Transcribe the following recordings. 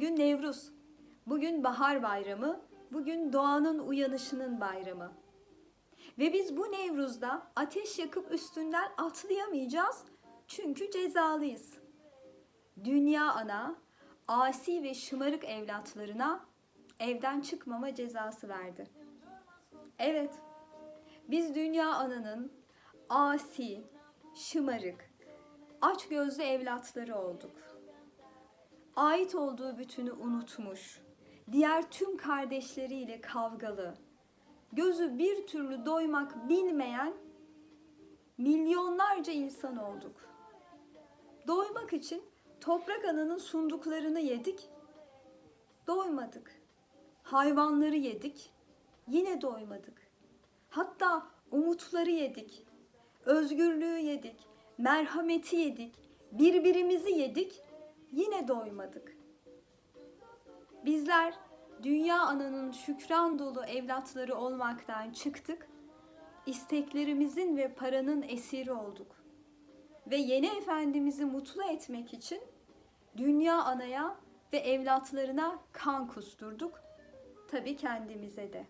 Bugün Nevruz. Bugün bahar bayramı. Bugün doğanın uyanışının bayramı. Ve biz bu Nevruz'da ateş yakıp üstünden atlayamayacağız. Çünkü cezalıyız. Dünya ana asi ve şımarık evlatlarına evden çıkmama cezası verdi. Evet. Biz dünya ananın asi, şımarık, aç gözlü evlatları olduk. Ait olduğu bütünü unutmuş, diğer tüm kardeşleriyle kavgalı, gözü bir türlü doymak bilmeyen milyonlarca insan olduk. Doymak için toprak ananın sunduklarını yedik, doymadık. Hayvanları yedik, yine doymadık. Hatta umutları yedik, özgürlüğü yedik, merhameti yedik, birbirimizi yedik, yine doymadık. Bizler dünya ananın şükran dolu evlatları olmaktan çıktık, isteklerimizin ve paranın esiri olduk. Ve yeni efendimizi mutlu etmek için dünya anaya ve evlatlarına kan kusturduk, tabii kendimize de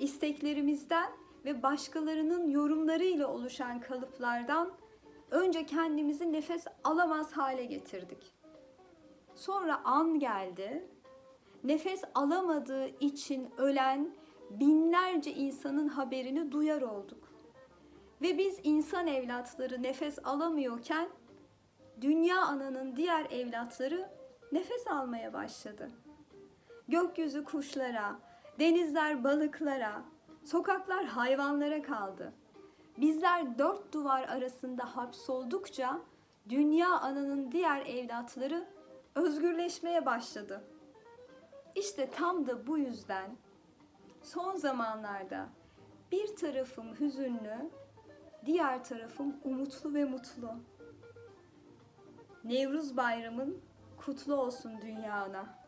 isteklerimizden ve başkalarının yorumlarıyla oluşan kalıplardan önce kendimizi nefes alamaz hale getirdik. Sonra an geldi. Nefes alamadığı için ölen binlerce insanın haberini duyar olduk. Ve biz insan evlatları nefes alamıyorken dünya ananın diğer evlatları nefes almaya başladı. Gökyüzü kuşlara, denizler balıklara, sokaklar hayvanlara kaldı. Bizler dört duvar arasında hapsoldukça dünya ananın diğer evlatları özgürleşmeye başladı. İşte tam da bu yüzden son zamanlarda bir tarafım hüzünlü, diğer tarafım umutlu ve mutlu. Nevruz bayramın kutlu olsun dünyana.